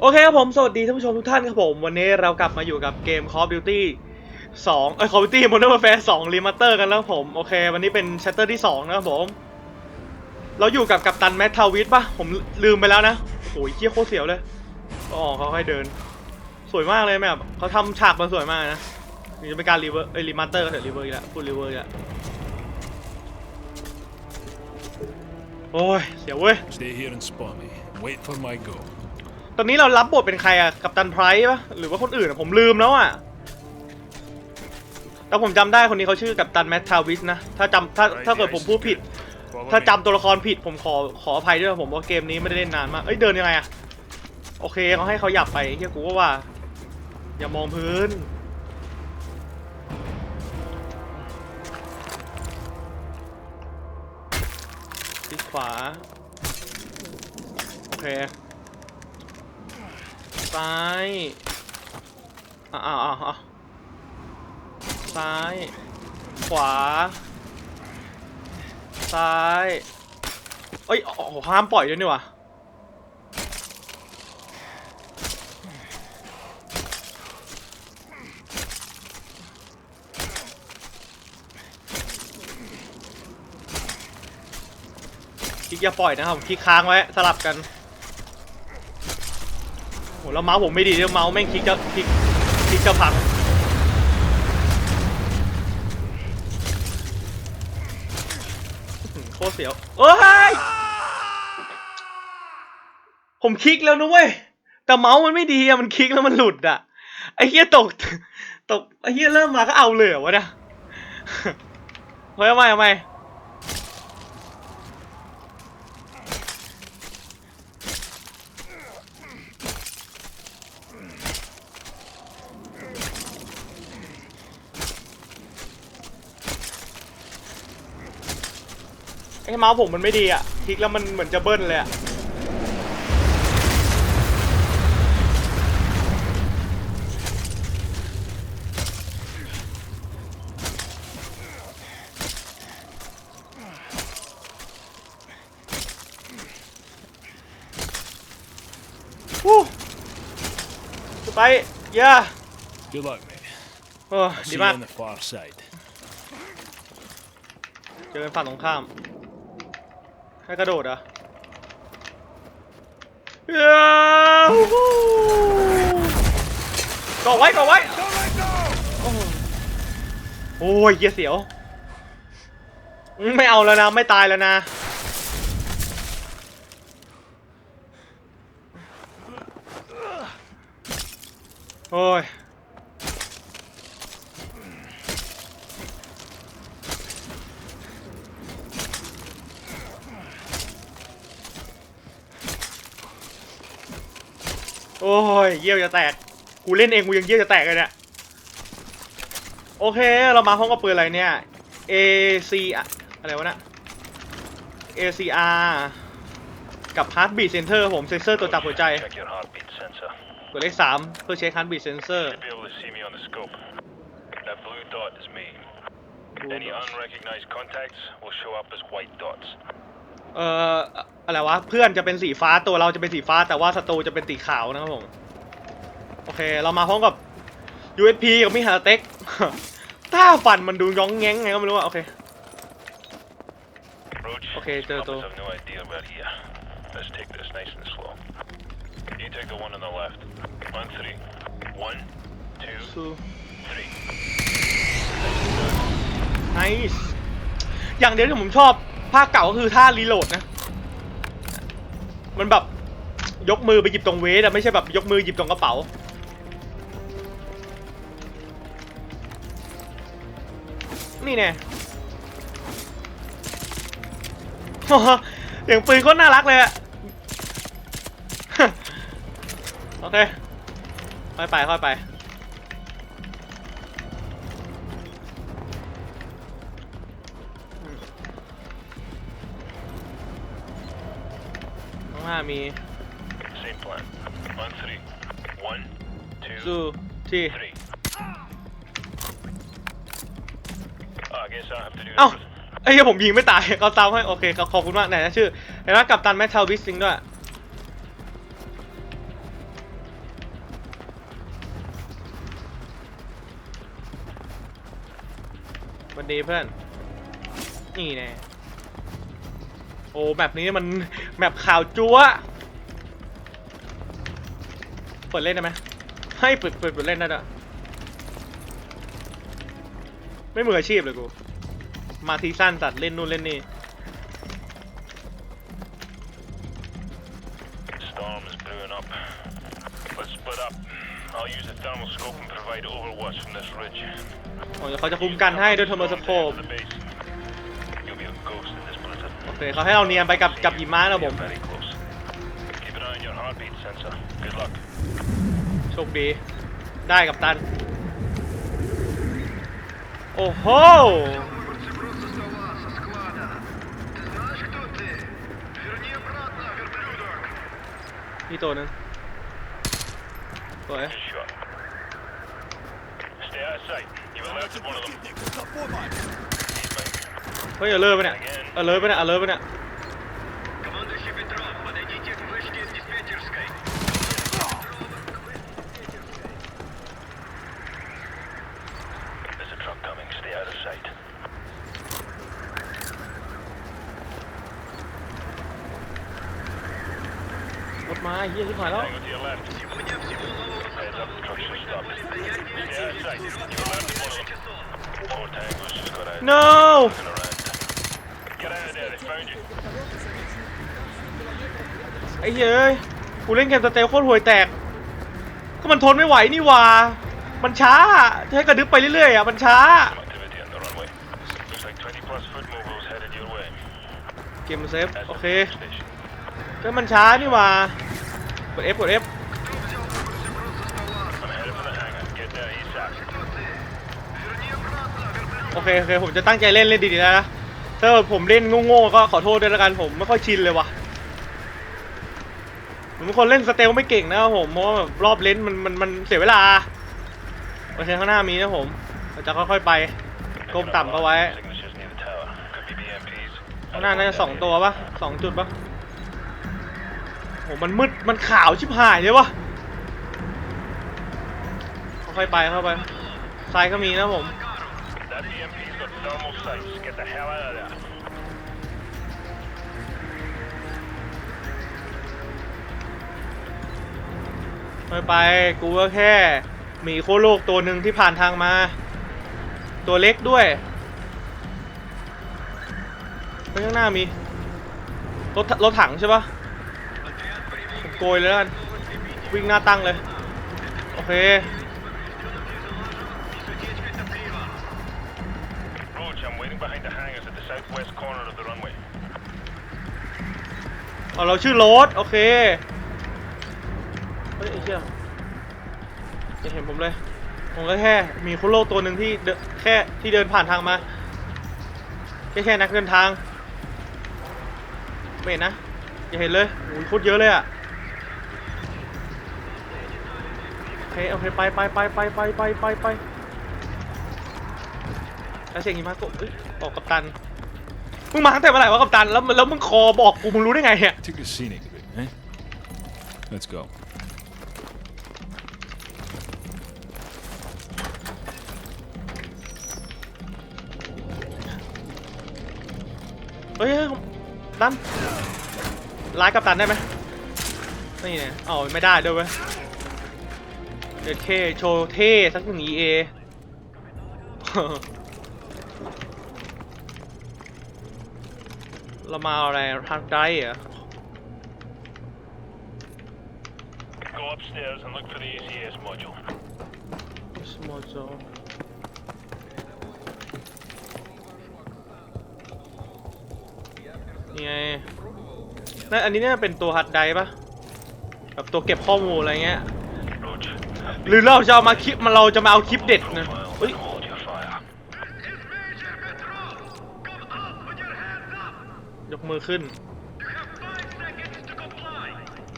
โอเคครับผม สวัสดีท่านผู้ชมทุกท่านครับผม วันนี้เรากลับมาอยู่กับเกม Call of Duty 2เอ้ย Call of Duty Modern Warfare 2 Remaster กันแล้วผม โอเค วันนี้เป็น Chapter ที่ 2 นะครับผม เราอยู่กับกัปตันแมททาวิสป่ะ ผมลืมไปแล้วนะโอ้ยเคี้ยโคตรเสียวเลยอ๋อเขาให้เดิน สวยมากเลยแบบเขาทำฉากมาสวยมากนะนี่จะเป็นการรีเวิร์เอ้ยรีมาสเตอร์กันเถอะรีเวิร์อีกแล้วพูดรีเวิร์อีกแล้วโอ้ยเสียวเว้ย Stay here and spawn me. Wait for my go. ตอนนี้เรารับบทเป็นใครอะกัปตันไพรส์ปะหรือว่าคนอื่นอะผมลืมแล้วอะแต่ผมจำได้คนนี้เขาชื่อกัปตันแมททาวิสนะ ถ้าจำถ้าถ้าเกิดผมพูดผิด Follow ถ้า me. จำตัวละครผิดผมขอขออภัยด้วยผมว่าเกมนี้ไม่ได้เล่นนานมาก เอ้ยเดินยังไงอะโอเคเขาให้เขาหยับไปเฮียกูก็ว่า อย่ามองพื้นที่ขวา โอเค ซ้ายอ่าอ่าอ่าซ้าย ขวา ซ้ายเอ้ยโอ้ห้ามปล่อยด้วยนี่วะคลิกอย่าปล่อยนะครับคลิกค้างไว้สลับกัน หแล้วเมาส์ผมไม่ดีเดี๋ยวเมาส์แม่งคลิกจะคลิกคลิกจะพังโคตรเสียวเอ้ย ผมคลิกแล้วนะเว้ย แต่เมาส์มันไม่ดีอะมันคลิกแล้วมันหลุดอะไอ้เหี้ยตก ตก ไอ้เหี้ยเริ่มมาก็เอาเลยเหรอวะเนี่ยเฮ้ยเอาใหม่เอาใหม่ เมาส์ผมมันไม่ดีอะคลิกแล้วมันเหมือนจะเบิ้ลเลยอะวู้ไปย่า Good luck, mate. โอ้ I'll ดี see you มาก on the far side. เจอเป็นฝั่งตรงข้าม ให้กระโดดเหรอะก่อไว้ก่อไว้โอ้ยเหี้ยเสียว ไม่เอาแล้วนะ ไม่ตายแล้วนะ โอ้ย โอ้ยเยี่ยวจะแตก กูเล่นเองกูยังเยี่ยวจะแตกเลยเนี่ย โอเค เรามาพร้อมกับปืนอะไรเนี่ย AC อะอะไรวะนะ ACR กับ Heartbeat Sensor ผมเซนเซอร์ตัวจับหัวใจกดเลขสามเพื่อเช็ค Heartbeat Sensor Should be able to see me on the scope. That blue เอ่ออะไรวะเพื่อนจะเป็นสีฟ้าตัวเราจะเป็นสีฟ้า แต่ว่าศัตรูจะเป็นสีขาวนะครับผมโอเค เรามาพร้อมกับ USP กับมิฮาเต็กถ้าฟันมันดูย้องแง้งไงก็ไม่รู้อะโอเค Roach, Okay, these so- puppets so- have no idea we're here. Let's take this nice and slow. You take the one on the left. On three. One, two, สู้ three. nice อย่างเดียวที่ผมชอบ ภาคเก่าก็คือท่ารีโหลดนะ มันแบบยกมือไปหยิบตรงเวสอะไม่ใช่แบบยกมือหยิบตรงกระเป๋า นี่แน่อย่างปืนก็น่ารักเลยอะโอเค ค่อยไป ค่อยไป มี Same plan. On three. One, two, สู้ three. three. เอ้าวไอ้เหี้ยผมยิงไม่ตาย เขาซ้ำให้ โอเคขอบขอบคุณมากไหนนะชื่อไหนนะกับตันแมทเทลวิสซิงด้วย วันดีเพื่อน นี่แน่ อ้แบบนี้มันแบบข่าวจั๊วเปิดเล่นได้ไหมให้เปิดเปิดเปิดเล่นได้ด้วยไม่มืออาชีพเลยกู มาทีสั้นตัดเล่นนู่นเล่นนี่ Storm is brewing up. Let's split up. I'll use the thermal scope and provide overwatch from this ridge. โอ้ยเขาจะคุมกันให้ด้วยโทรมาสโคป To the base. เคเขาให้เราเนียนไปกับกับหิมะนะผม You're very close. Keep an eye on your heartbeat sensor. Good luck. โชคดี ได้กับตัน โอ้โห Выборцы просто со вас, со склада. Ты знаешь, кто ты? Верни обратно, верблюдок. นี่ตัวหนึงสวย Good shot. Stay out of sight. You've alerted one of them. เฮ้ยเออเลิกไปะเนี่ยเออเลิกไปะเนี่ยเออเลิกไปะเนี่ย Командующий Петров, подойдите к вышке с диспетчерской. รถมาไอ้เฮียชิบหายแล้ว Сегодня всего нового составу. 4 часов. no ไอ้เย้ยกูเล่นเกมสเตลโคตรห่วยแตก ก็มันทนไม่ไหวนี่ว่า มันช้าจะให้กระดึ๊บไปเรื่อยๆอะมันช้า เกมเซฟโอเคก็มันช้านี่ว่ากด F กด F โอเคโอเคผมจะตั้งใจเล่นเล่นดีๆนะถ้าผมเล่นโง่ๆก็ขอโทษด้วยละกันผมไม่ค่อยชินเลยว่ะ ผมเป็นคนเล่นสเตลไม่เก่งนะครับผมเพราะว่าแบบรอบเล่นมันมันมันเสียเวลาโอเคข้างหน้ามีนะผมเราจะค่อยๆไปก้มต่ำเข้าไว้ ข้างหน้าน่าจะสองตัวปะสองจุดปะโหมันมืดมันขาวชิบหายเลยวะค่อยๆไปเข้าไปซ้ายก็มีนะผม ไม่ไป กูก็แค่หมีโคโลกตัวหนึ่งที่ผ่านทางมา ตัวเล็กด้วยไปข้างหน้ามี รถรถถังใช่ปะผมโกยเลยแล้วกัน วิ่งหน้าตั้งเลย โอเค Roach, I'm waiting behind the hangars at the southwest corner of the runway. เอาเราชื่อโรสโอเค เฮ้ยไอ้เหี้ยจะเห็นผมเลย ผมก็แค่มีคุโรตัวหนึ่งที่เดินแค่ที่เดินผ่านทางมา แค่แค่นักเดินทางไม่เห็นนะ อย่าเห็นเลยโอ้ยโคตรเยอะเลยอะโอเคโอเคไปไปไปไปไปไปไปไปแล้วเสียงหิมะก็เอ้ยออกกับตัน มึงมาตั้งแต่เมื่อไหร่วะกับตัน แล้วแล้วมึงคอบอกกูมึงรู้ได้ไงเนี่ย Took a scenic bit, eh? Let's go. เฮ้ยดันร้ายกับตันได้ไหมนี่เนี่ยเอาไม่ได้ด้วยเว้ยเดี๋ยวเท่โชว์เท่สักหนึ่ง EA เรามาเอาอะไรทางไดเหรอ Go upstairs and look for the ACS module. Small zone นี่ไงนั่นอันนี้น่าจะเป็นตัวฮัดไดปะแบบตัวเก็บข้อมูลอะไรเงี้ย หรือเราจะเอามาคลิปมาเราจะมาเอาคลิปเด็ดนะเฮ้ยยกมือขึ้น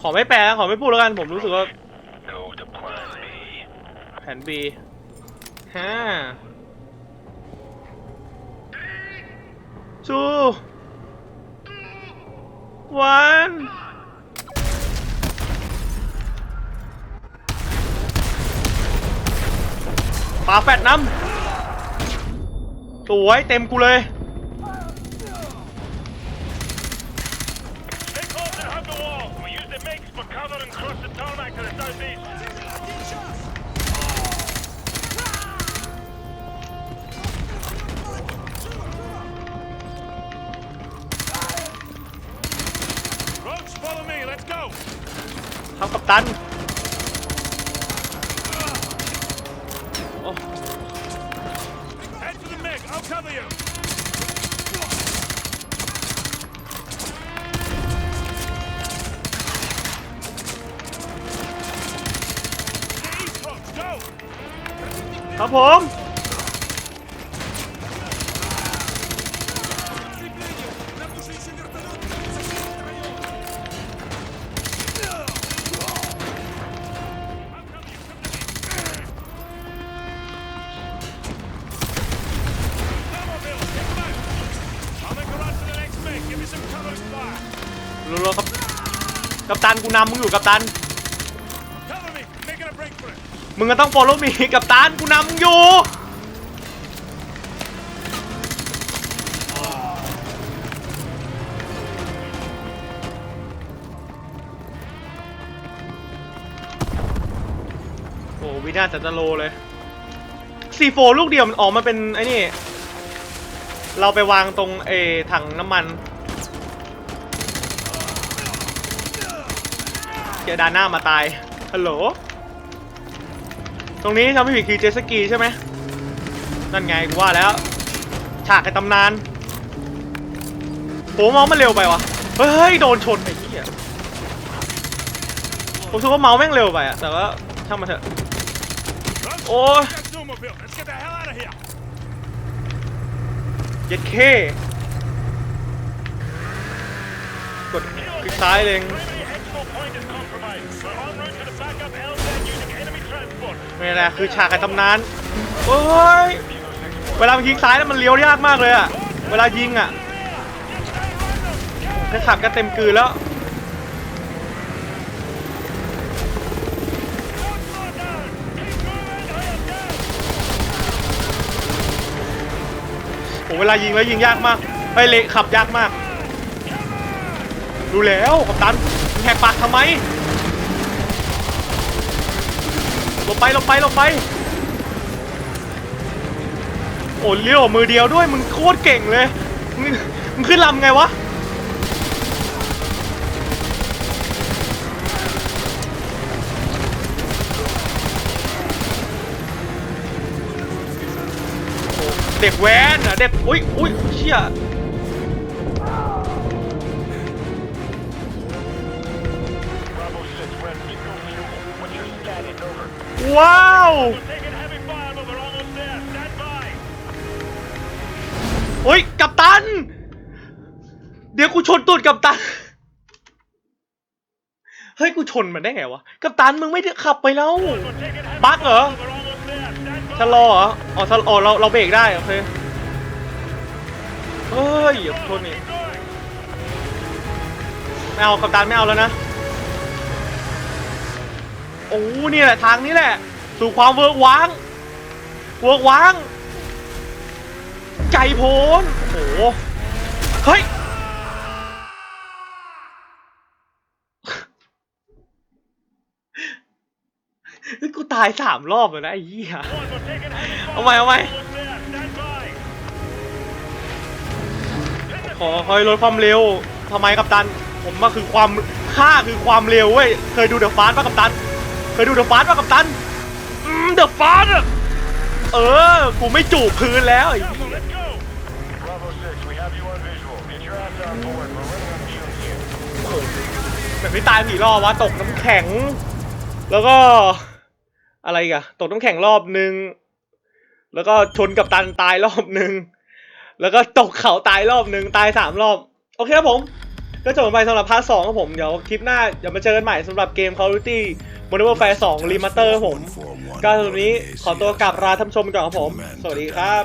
ขอไม่แปลนะขอไม่พูดแล้วกัน ผมรู้สึกว่า แผน B ห้า วันปาแฟดน้ำสวยเต็มกูเลยันครับผม ตันกูนำมึงอยู่กัปตัน Cover me. Making a break for it. มึงก็ต้อง follow มีกัปตันกูนำมึงอยู่โอ้วินาศสันตโลเลยซีโฟลูกเดียวมันออกมาเป็นไอ้นี่ เราไปวางตรงเออถังน้ำมัน เจอดานหน้ามาตาย ฮัลโหล ตรงนี้ทำไม่ผิดคือเจสกีใช่ไหม นั่นไงกูว่าแล้ว ฉากในตำนานโหเมาส์มันเร็วไปวะ เฮ้ย โดนชนไอ้เหี้ยผมรู้สึกว่าเมาส์แม่งเร็วไปอะแต่ว่าช่างมันเถอะ Roach, Oh. that Zoomobile. Let's get the hell out of here. เย็ดเคกดคลิกซ้ายเลย Primary exfil point is compromised. We're en route to the backup LZ using enemy transport. ไม่แหละคือฉากในตำนานเฮ้ย เวลามันยิงซ้ายแล้วมันเลี้ยวยากมากเลยอะเวลายิงอะแค่ขับก็เต็มกลืนแล้วโอ้เวลายิงแล้วยิงยากมากไปเละขับยากมาก ดูแล้วกัปตันแหกปากทำไมลบไปลบไปลบไป โอ้เลี้ยวมือเดียวด้วยมึงโคตรเก่งเลยมึงมึงขึ้นลำไงวะเด็กแว้นอะเด็กอุ้ยอุ้ยเชี่ย there. Stand by. เฮ้ย กัปตัน เดี๋ยวกูชนตูดกัปตัน เฮ้ย กูชนมันได้ไงวะ กัปตันมึงไม่ได้ขับไปแล้วบั๊กเหรอ ชะลอเหรอ อ๋อชะอ๋อเราเราเบรกได้ โอเค เฮ้ยอย่าชนนี่ไม่เอากัปตันไม่เอาแล้วนะ โอ้เนี่แหละทางนี้แหละ สู่ความเวิร์กว้าง เวิร์กว้างไก่โพนโอ้โห เฮ้ย กูตายสามรอบเลยนะไอ้เหี้ย เอาใหม่เอาใหม่ขอคอยลดความเร็วทำไมกัปตัน ผมว่าคือความค่าคือความเร็วเว้ย เคยดูเดอะฟาสป่ะกัปตัน เคยดูเดอะฟาสป่ะกัปตันอืมเดอะฟาสอะเออ กูไม่จูบพื้นแล้วไอ้ Careful, let's go. Bravo 6, we have you on visual. Get your ass on board. We're running on fumes here. แบบนี้ตายผีรอบวะตกน้ำแข็ง แล้วก็อะไรอีกอะตกน้ำแข็งรอบนึง แล้วก็ชนกับตันตายรอบนึง แล้วก็ตกเขาตายรอบนึง ตายสามรอบ โอเคครับผม ก็จบไปสำหรับพาร์ทสองครับผม เดี๋ยวคลิปหน้าเดี๋ยวมาเจอกันใหม่สำหรับเกม Call of Duty Modern Warfare 2 Remaster ครับผมก็ตรงนี้ขอตัวกลับลาท่านผู้ชมก่อนครับผม สวัสดีครับ